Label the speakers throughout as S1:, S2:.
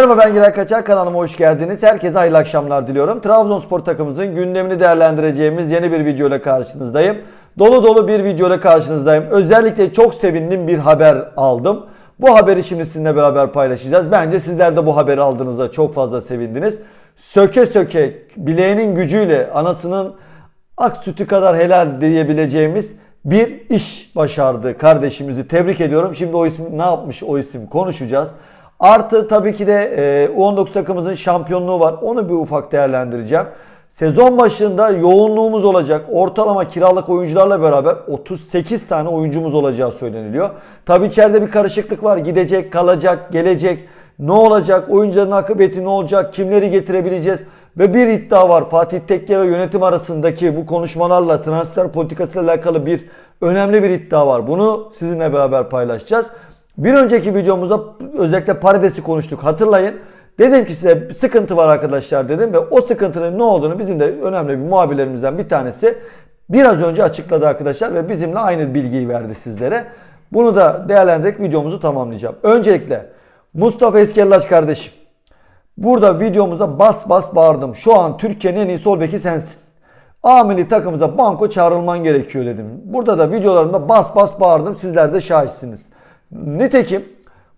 S1: Merhaba ben Giray Kaçar kanalıma hoş geldiniz. Herkese hayırlı akşamlar diliyorum. Trabzonspor takımımızın gündemini değerlendireceğimiz yeni bir video ile karşınızdayım. Dolu dolu bir video ile karşınızdayım. Özellikle çok sevindim bir haber aldım. Bu haberi şimdi sizinle beraber paylaşacağız. Bence sizler de bu haberi aldığınızda çok fazla sevindiniz. Söke söke bileğinin gücüyle anasının ak sütü kadar helal diyebileceğimiz bir iş başardı kardeşimizi. Tebrik ediyorum. Şimdi o isim ne yapmış o isim konuşacağız. Artı tabii ki de e, U19 takımımızın şampiyonluğu var. Onu bir ufak değerlendireceğim. Sezon başında yoğunluğumuz olacak. Ortalama kiralık oyuncularla beraber 38 tane oyuncumuz olacağı söyleniliyor. Tabii içeride bir karışıklık var. Gidecek, kalacak, gelecek. Ne olacak? Oyuncuların akıbeti ne olacak? Kimleri getirebileceğiz? Ve bir iddia var. Fatih Tekke ve yönetim arasındaki bu konuşmalarla transfer politikasıyla alakalı bir önemli bir iddia var. Bunu sizinle beraber paylaşacağız. Bir önceki videomuzda özellikle Paredes'i konuştuk. Hatırlayın. Dedim ki size sıkıntı var arkadaşlar dedim ve o sıkıntının ne olduğunu bizim de önemli bir muhabirlerimizden bir tanesi biraz önce açıkladı arkadaşlar ve bizimle aynı bilgiyi verdi sizlere. Bunu da değerlendirerek videomuzu tamamlayacağım. Öncelikle Mustafa Eskellaç kardeşim. Burada videomuzda bas bas bağırdım. Şu an Türkiye'nin en iyi sol beki sensin. A milli takımımıza banko çağrılman gerekiyor dedim. Burada da videolarımda bas bas bağırdım. Sizler de şahitsiniz. Nitekim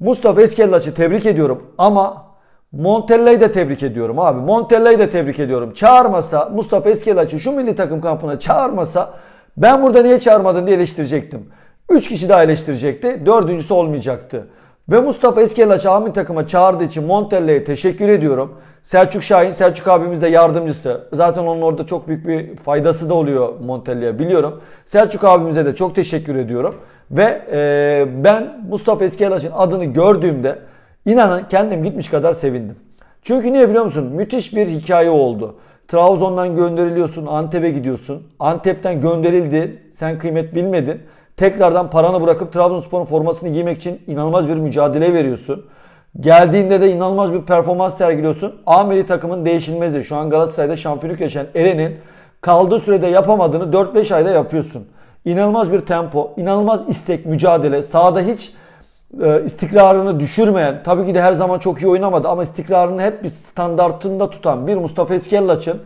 S1: Mustafa Eskellaç'ı tebrik ediyorum ama Montella'yı da tebrik ediyorum abi. Montella'yı da tebrik ediyorum. Çağırmasa Mustafa Eskellaç'ı şu milli takım kampına çağırmasa ben burada niye çağırmadın diye eleştirecektim. 3 kişi daha eleştirecekti. Dördüncüsü olmayacaktı. Ve Mustafa Eskellaç'ı Amin takıma çağırdığı için Montella'ya teşekkür ediyorum. Selçuk Şahin, Selçuk abimiz de yardımcısı. Zaten onun orada çok büyük bir faydası da oluyor Montella'ya biliyorum. Selçuk abimize de çok teşekkür ediyorum. Ve e, ben Mustafa Eskellaç'ın adını gördüğümde inanın kendim gitmiş kadar sevindim. Çünkü niye biliyor musun? Müthiş bir hikaye oldu. Trabzon'dan gönderiliyorsun, Antep'e gidiyorsun. Antep'ten gönderildi, sen kıymet bilmedin. Tekrardan paranı bırakıp Trabzonspor'un formasını giymek için inanılmaz bir mücadele veriyorsun. Geldiğinde de inanılmaz bir performans sergiliyorsun. A milli takımın değişilmezi. Şu an Galatasaray'da şampiyonluk yaşayan Eren'in kaldığı sürede yapamadığını 4-5 ayda yapıyorsun. İnanılmaz bir tempo, inanılmaz istek, mücadele. Sahada hiç e, istikrarını düşürmeyen, tabii ki de her zaman çok iyi oynamadı ama istikrarını hep bir standartında tutan bir Mustafa Eskellaç'ın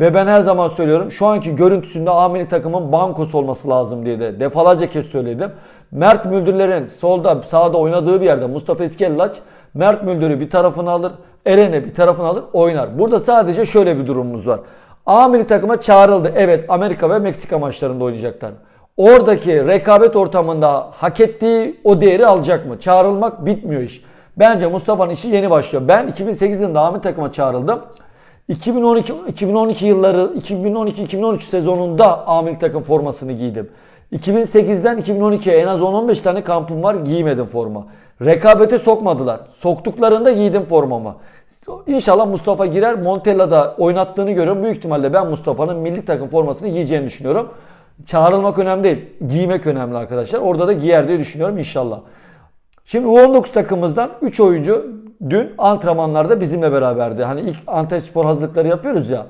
S1: ve ben her zaman söylüyorum şu anki görüntüsünde Amini takımın bankosu olması lazım diye de defalarca kez söyledim. Mert Müldürler'in solda sağda oynadığı bir yerde Mustafa Eskellaç Mert Müldür'ü bir tarafına alır, Eren'i bir tarafına alır, oynar. Burada sadece şöyle bir durumumuz var. Amini takıma çağrıldı. Evet Amerika ve Meksika maçlarında oynayacaklar. Oradaki rekabet ortamında hak ettiği o değeri alacak mı? Çağrılmak bitmiyor iş. Bence Mustafa'nın işi yeni başlıyor. Ben 2008 yılında Amini takıma çağrıldım. 2012 2012 yılları 2012-2013 sezonunda amil takım formasını giydim. 2008'den 2012'ye en az 10-15 tane kampım var giymedim forma. Rekabete sokmadılar. Soktuklarında giydim formamı. İnşallah Mustafa girer. Montella'da oynattığını görüyorum. Büyük ihtimalle ben Mustafa'nın milli takım formasını giyeceğini düşünüyorum. Çağrılmak önemli değil. Giymek önemli arkadaşlar. Orada da giyer diye düşünüyorum inşallah. Şimdi U19 takımımızdan 3 oyuncu dün antrenmanlarda bizimle beraberdi. Hani ilk Antalyaspor hazırlıkları yapıyoruz ya.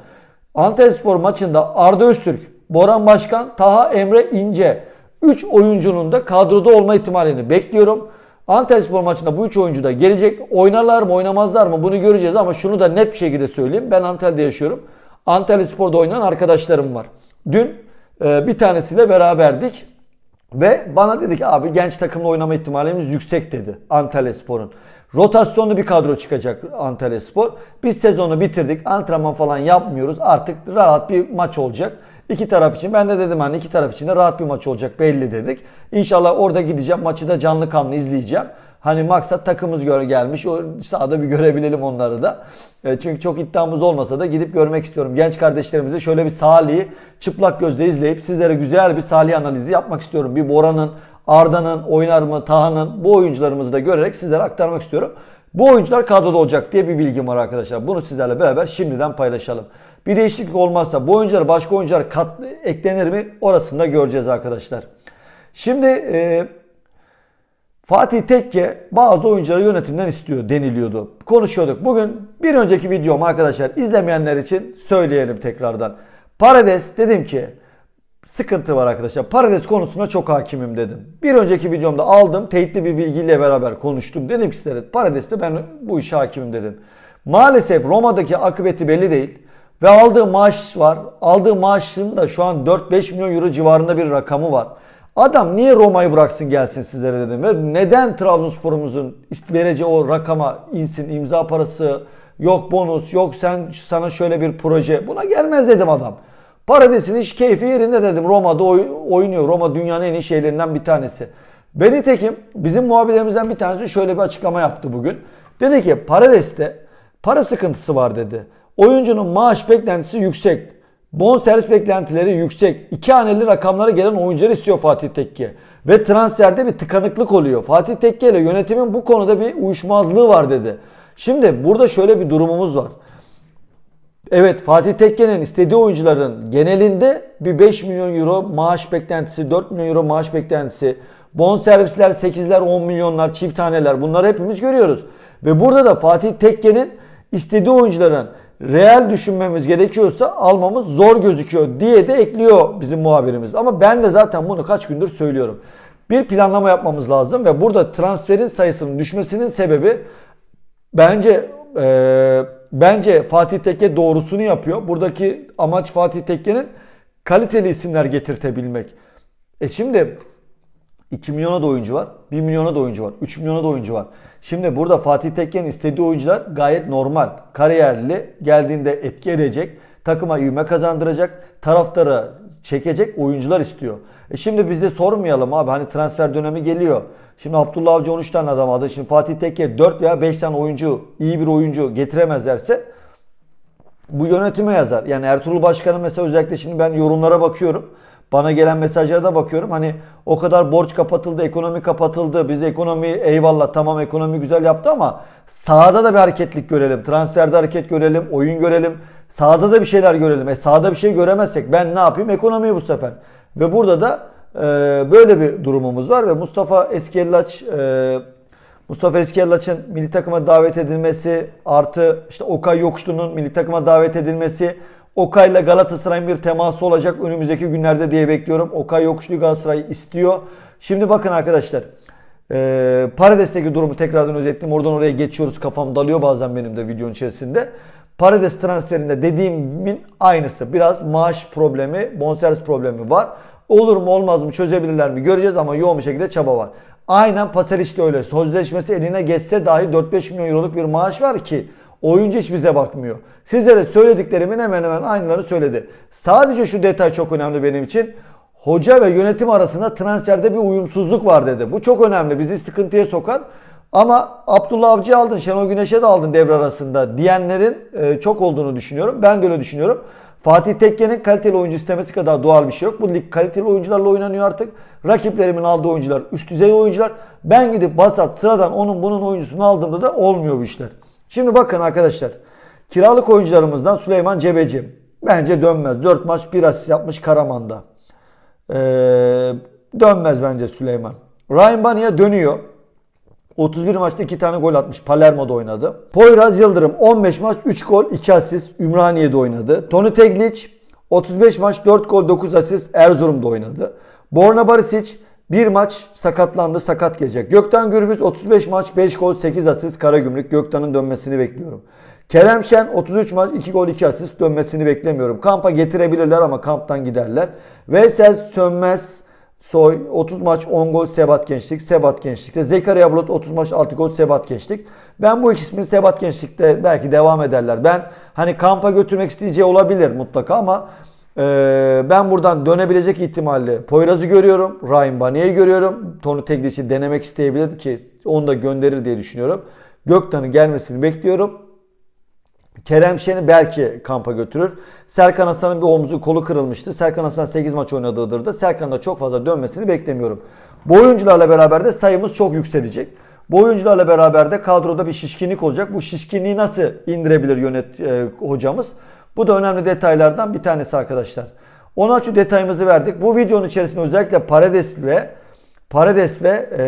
S1: Antalyaspor maçında Arda Öztürk, Boran Başkan, Taha Emre İnce 3 oyuncunun da kadroda olma ihtimalini bekliyorum. Antalyaspor maçında bu 3 oyuncu da gelecek. Oynarlar mı oynamazlar mı bunu göreceğiz ama şunu da net bir şekilde söyleyeyim. Ben Antalya'da yaşıyorum. Antalyaspor'da oynayan arkadaşlarım var. Dün bir tanesiyle beraberdik. Ve bana dedi ki abi genç takımla oynama ihtimalimiz yüksek dedi Antalya Spor'un. Rotasyonlu bir kadro çıkacak Antalya Spor. Biz sezonu bitirdik. Antrenman falan yapmıyoruz. Artık rahat bir maç olacak. İki taraf için. Ben de dedim hani iki taraf için de rahat bir maç olacak belli dedik. İnşallah orada gideceğim. Maçı da canlı kanlı izleyeceğim. Hani maksat takımımız gör gelmiş. O sahada bir görebilelim onları da. E, çünkü çok iddiamız olmasa da gidip görmek istiyorum. Genç kardeşlerimize şöyle bir Salih'i çıplak gözle izleyip sizlere güzel bir Salih analizi yapmak istiyorum. Bir Bora'nın, Arda'nın, oynar mı, Taha'nın bu oyuncularımızı da görerek sizlere aktarmak istiyorum. Bu oyuncular kadroda olacak diye bir bilgim var arkadaşlar. Bunu sizlerle beraber şimdiden paylaşalım. Bir değişiklik olmazsa bu oyuncular başka oyuncular kat, eklenir mi orasını da göreceğiz arkadaşlar. Şimdi e, Fatih Tekke bazı oyuncuları yönetimden istiyor deniliyordu. Konuşuyorduk. Bugün bir önceki videom arkadaşlar izlemeyenler için söyleyelim tekrardan. Paredes dedim ki sıkıntı var arkadaşlar. Parades konusunda çok hakimim dedim. Bir önceki videomda aldım. Teyitli bir bilgiyle beraber konuştum. Dedim ki size Parades'te ben bu işe hakimim dedim. Maalesef Roma'daki akıbeti belli değil. Ve aldığı maaş var. Aldığı maaşın da şu an 4-5 milyon euro civarında bir rakamı var. Adam niye Roma'yı bıraksın gelsin sizlere dedim. Ve neden Trabzonspor'umuzun vereceği o rakama insin imza parası yok bonus yok sen sana şöyle bir proje buna gelmez dedim adam. Parades'in iş keyfi yerinde dedim. Roma'da oy- oynuyor. Roma dünyanın en iyi şeylerinden bir tanesi. Ve nitekim bizim muhabirlerimizden bir tanesi şöyle bir açıklama yaptı bugün. Dedi ki Parades'te para sıkıntısı var dedi. Oyuncunun maaş beklentisi yüksek. Bonservis beklentileri yüksek. İki haneli rakamlara gelen oyuncular istiyor Fatih Tekke. Ve transferde bir tıkanıklık oluyor. Fatih Tekke ile yönetimin bu konuda bir uyuşmazlığı var dedi. Şimdi burada şöyle bir durumumuz var. Evet Fatih Tekke'nin istediği oyuncuların genelinde bir 5 milyon euro maaş beklentisi, 4 milyon euro maaş beklentisi, bon servisler 8'ler, 10 milyonlar, çift taneler bunları hepimiz görüyoruz. Ve burada da Fatih Tekke'nin istediği oyuncuların reel düşünmemiz gerekiyorsa almamız zor gözüküyor diye de ekliyor bizim muhabirimiz. Ama ben de zaten bunu kaç gündür söylüyorum. Bir planlama yapmamız lazım ve burada transferin sayısının düşmesinin sebebi bence eee, bence Fatih Tekke doğrusunu yapıyor. Buradaki amaç Fatih Tekke'nin kaliteli isimler getirtebilmek. E şimdi 2 milyona da oyuncu var. 1 milyona da oyuncu var. 3 milyona da oyuncu var. Şimdi burada Fatih Tekke'nin istediği oyuncular gayet normal. Kariyerli geldiğinde etki edecek. Takıma ivme kazandıracak. Taraftarı çekecek oyuncular istiyor. E şimdi biz de sormayalım abi hani transfer dönemi geliyor. Şimdi Abdullah Avcı 13 tane adam aldı. Şimdi Fatih Tekke 4 veya 5 tane oyuncu, iyi bir oyuncu getiremezlerse bu yönetime yazar. Yani Ertuğrul Başkan'ın mesela özellikle şimdi ben yorumlara bakıyorum. Bana gelen mesajlara da bakıyorum. Hani o kadar borç kapatıldı, ekonomi kapatıldı. Biz ekonomi eyvallah tamam ekonomi güzel yaptı ama sahada da bir hareketlik görelim. Transferde hareket görelim, oyun görelim. Sahada da bir şeyler görelim. E sahada bir şey göremezsek ben ne yapayım? Ekonomiyi bu sefer. Ve burada da e, böyle bir durumumuz var ve Mustafa Eskellaç e, Mustafa Eskellaç'ın milli takıma davet edilmesi artı işte Okay Yokuşlu'nun milli takıma davet edilmesi Okay'la Galatasaray'ın bir teması olacak önümüzdeki günlerde diye bekliyorum. Okay Yokuşlu Galatasaray istiyor. Şimdi bakın arkadaşlar. E, Parades'teki durumu tekrardan özetleyeyim. Oradan oraya geçiyoruz. Kafam dalıyor bazen benim de videonun içerisinde. Parades transferinde dediğimin aynısı. Biraz maaş problemi, bonservis problemi var. Olur mu olmaz mı çözebilirler mi göreceğiz ama yoğun bir şekilde çaba var. Aynen Pasalic de öyle. Sözleşmesi eline geçse dahi 4-5 milyon euroluk bir maaş var ki oyuncu hiç bize bakmıyor. Sizlere söylediklerimin hemen hemen aynılarını söyledi. Sadece şu detay çok önemli benim için. Hoca ve yönetim arasında transferde bir uyumsuzluk var dedi. Bu çok önemli. Bizi sıkıntıya sokan ama Abdullah Avcı'yı aldın, Şenol Güneş'e de aldın devre arasında diyenlerin e, çok olduğunu düşünüyorum. Ben de öyle düşünüyorum. Fatih Tekke'nin kaliteli oyuncu istemesi kadar doğal bir şey yok. Bu lig kaliteli oyuncularla oynanıyor artık. Rakiplerimin aldığı oyuncular üst düzey oyuncular. Ben gidip basat sıradan onun bunun oyuncusunu aldığımda da olmuyor bu işler. Şimdi bakın arkadaşlar. Kiralık oyuncularımızdan Süleyman Cebeci. Bence dönmez. 4 maç 1 asist yapmış Karaman'da. Ee, dönmez bence Süleyman. Ryan Banya dönüyor. 31 maçta 2 tane gol atmış. Palermo'da oynadı. Poyraz Yıldırım 15 maç 3 gol 2 asist Ümraniye'de oynadı. Tony Teglic 35 maç 4 gol 9 asist Erzurum'da oynadı. Borna Barisic 1 maç sakatlandı sakat gelecek. Gökten Gürbüz 35 maç 5 gol 8 asist Karagümrük Gökten'in dönmesini bekliyorum. Kerem Şen 33 maç 2 gol 2 asist dönmesini beklemiyorum. Kampa getirebilirler ama kamptan giderler. Veysel Sönmez Soy 30 maç 10 gol Sebat Gençlik. Sebat Gençlik'te. Zekeriya Bulut 30 maç 6 gol Sebat Gençlik. Ben bu ikisini Sebat Gençlik'te belki devam ederler. Ben hani kampa götürmek isteyeceği olabilir mutlaka ama e, ben buradan dönebilecek ihtimalle Poyraz'ı görüyorum. Ryan Baniye'yi görüyorum. Tonu Teglic'i denemek isteyebilir ki onu da gönderir diye düşünüyorum. Göktan'ın gelmesini bekliyorum. Kerem Şen'i belki kampa götürür. Serkan Hasan'ın bir omzu kolu kırılmıştı. Serkan Hasan 8 maç oynadığıdır da Serkan'ın da çok fazla dönmesini beklemiyorum. Bu oyuncularla beraber de sayımız çok yükselecek. Bu oyuncularla beraber de kadroda bir şişkinlik olacak. Bu şişkinliği nasıl indirebilir yönet e, hocamız? Bu da önemli detaylardan bir tanesi arkadaşlar. Ona şu detayımızı verdik. Bu videonun içerisinde özellikle Parades ve Parades ve e,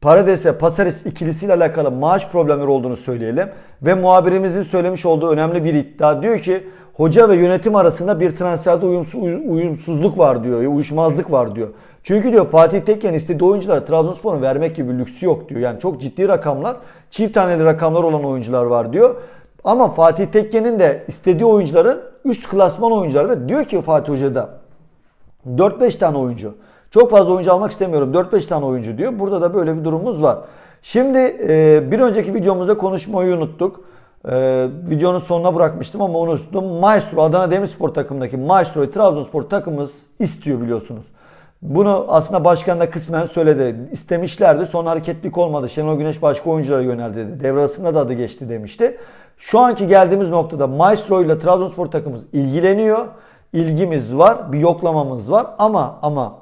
S1: Paredes ve Pasares ikilisiyle alakalı maaş problemleri olduğunu söyleyelim. Ve muhabirimizin söylemiş olduğu önemli bir iddia. Diyor ki hoca ve yönetim arasında bir transferde uyumsuz, uyumsuzluk var diyor. Uyuşmazlık var diyor. Çünkü diyor Fatih Tekken istediği oyunculara Trabzonspor'un vermek gibi lüksü yok diyor. Yani çok ciddi rakamlar, çift taneli rakamlar olan oyuncular var diyor. Ama Fatih Tekken'in de istediği oyuncuların üst klasman oyuncular ve diyor ki Fatih Hoca da 4-5 tane oyuncu. Çok fazla oyuncu almak istemiyorum. 4-5 tane oyuncu diyor. Burada da böyle bir durumumuz var. Şimdi e, bir önceki videomuzda konuşmayı unuttuk. E, videonun sonuna bırakmıştım ama unuttum. Maestro Adana Demirspor takımındaki Maestro'yu Trabzonspor takımımız istiyor biliyorsunuz. Bunu aslında başkan da kısmen söyledi. İstemişlerdi. Sonra hareketlik olmadı. Şenol Güneş başka oyunculara yöneldi dedi. Devre arasında da adı geçti demişti. Şu anki geldiğimiz noktada Maestro ile Trabzonspor takımımız ilgileniyor. İlgimiz var. Bir yoklamamız var. Ama ama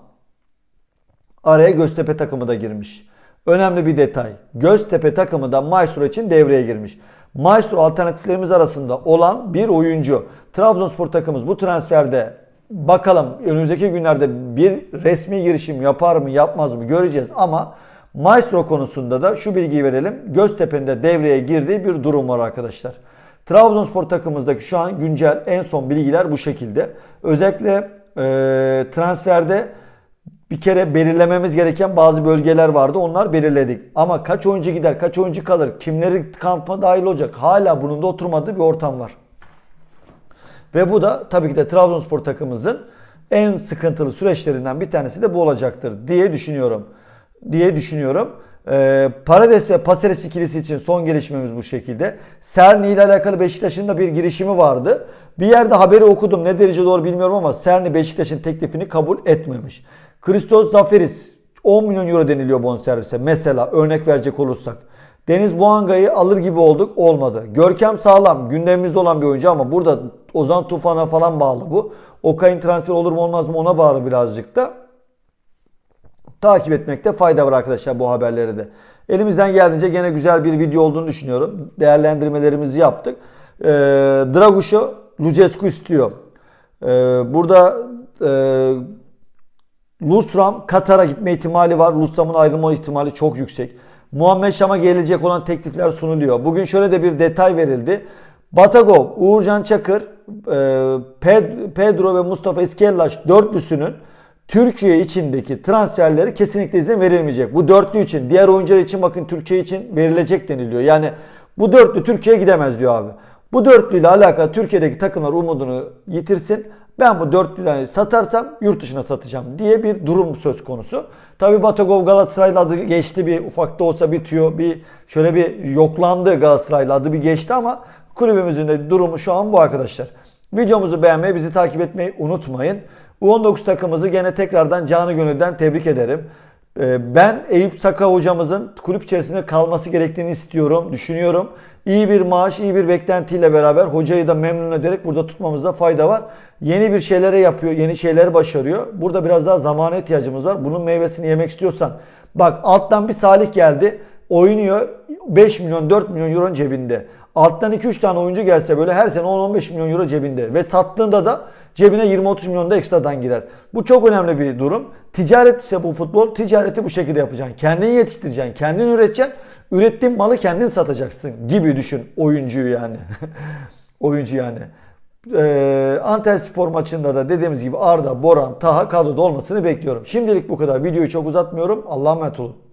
S1: araya Göztepe takımı da girmiş. Önemli bir detay. Göztepe takımı da Maestro için devreye girmiş. Maestro alternatiflerimiz arasında olan bir oyuncu. Trabzonspor takımımız bu transferde bakalım önümüzdeki günlerde bir resmi girişim yapar mı yapmaz mı göreceğiz ama Maestro konusunda da şu bilgiyi verelim. Göztepe'nin de devreye girdiği bir durum var arkadaşlar. Trabzonspor takımımızdaki şu an güncel en son bilgiler bu şekilde. Özellikle e, transferde bir kere belirlememiz gereken bazı bölgeler vardı. Onlar belirledik. Ama kaç oyuncu gider, kaç oyuncu kalır, kimleri kampa dahil olacak hala bunun da oturmadığı bir ortam var. Ve bu da tabii ki de Trabzonspor takımımızın en sıkıntılı süreçlerinden bir tanesi de bu olacaktır diye düşünüyorum. Diye düşünüyorum. Ee, Parades ve Paseres ikilisi için son gelişmemiz bu şekilde. Serni ile alakalı Beşiktaş'ın da bir girişimi vardı. Bir yerde haberi okudum. Ne derece doğru bilmiyorum ama Serni Beşiktaş'ın teklifini kabul etmemiş. Christos Zaferis 10 milyon euro deniliyor bonservise. Mesela örnek verecek olursak. Deniz Buanga'yı alır gibi olduk. Olmadı. Görkem sağlam. Gündemimizde olan bir oyuncu ama burada Ozan Tufan'a falan bağlı bu. Okay'ın transfer olur mu olmaz mı ona bağlı birazcık da. Takip etmekte fayda var arkadaşlar bu haberleri de. Elimizden geldiğince gene güzel bir video olduğunu düşünüyorum. Değerlendirmelerimizi yaptık. Ee, Draguş'u Lucescu istiyor. Ee, burada e, Lusram Katar'a gitme ihtimali var. Lusram'ın ayrılma ihtimali çok yüksek. Muhammed Şam'a gelecek olan teklifler sunuluyor. Bugün şöyle de bir detay verildi. Batagov, Uğurcan Çakır, e, Pedro ve Mustafa İskellaş dörtlüsünün Türkiye içindeki transferleri kesinlikle izin verilmeyecek. Bu dörtlü için, diğer oyuncular için bakın Türkiye için verilecek deniliyor. Yani bu dörtlü Türkiye'ye gidemez diyor abi. Bu dörtlüyle alakalı Türkiye'deki takımlar umudunu yitirsin. Ben bu dörtlüleri satarsam yurt dışına satacağım diye bir durum söz konusu. Tabi Batagov Galatasaray'la adı geçti bir ufakta olsa bitiyor. Bir şöyle bir yoklandı Galatasaray'la adı bir geçti ama kulübümüzün de durumu şu an bu arkadaşlar. Videomuzu beğenmeyi, bizi takip etmeyi unutmayın. U19 takımımızı gene tekrardan canı gönülden tebrik ederim. Ee, Ben Eyüp Saka hocamızın kulüp içerisinde kalması gerektiğini istiyorum, düşünüyorum. İyi bir maaş, iyi bir beklentiyle beraber hocayı da memnun ederek burada tutmamızda fayda var. Yeni bir şeylere yapıyor, yeni şeyler başarıyor. Burada biraz daha zamana ihtiyacımız var. Bunun meyvesini yemek istiyorsan. Bak alttan bir Salih geldi. Oynuyor 5 milyon 4 milyon euro cebinde. Alttan 2-3 tane oyuncu gelse böyle her sene 10-15 milyon euro cebinde. Ve sattığında da cebine 20-30 milyon da ekstradan girer. Bu çok önemli bir durum. Ticaret ise bu futbol. Ticareti bu şekilde yapacaksın. Kendin yetiştireceksin. Kendin üreteceksin. Ürettiğin malı kendin satacaksın gibi düşün oyuncuyu yani. Oyuncu yani. Ee, Antalya Spor maçında da dediğimiz gibi Arda, Boran, Taha kadroda olmasını bekliyorum. Şimdilik bu kadar. Videoyu çok uzatmıyorum. Allah'a emanet olun.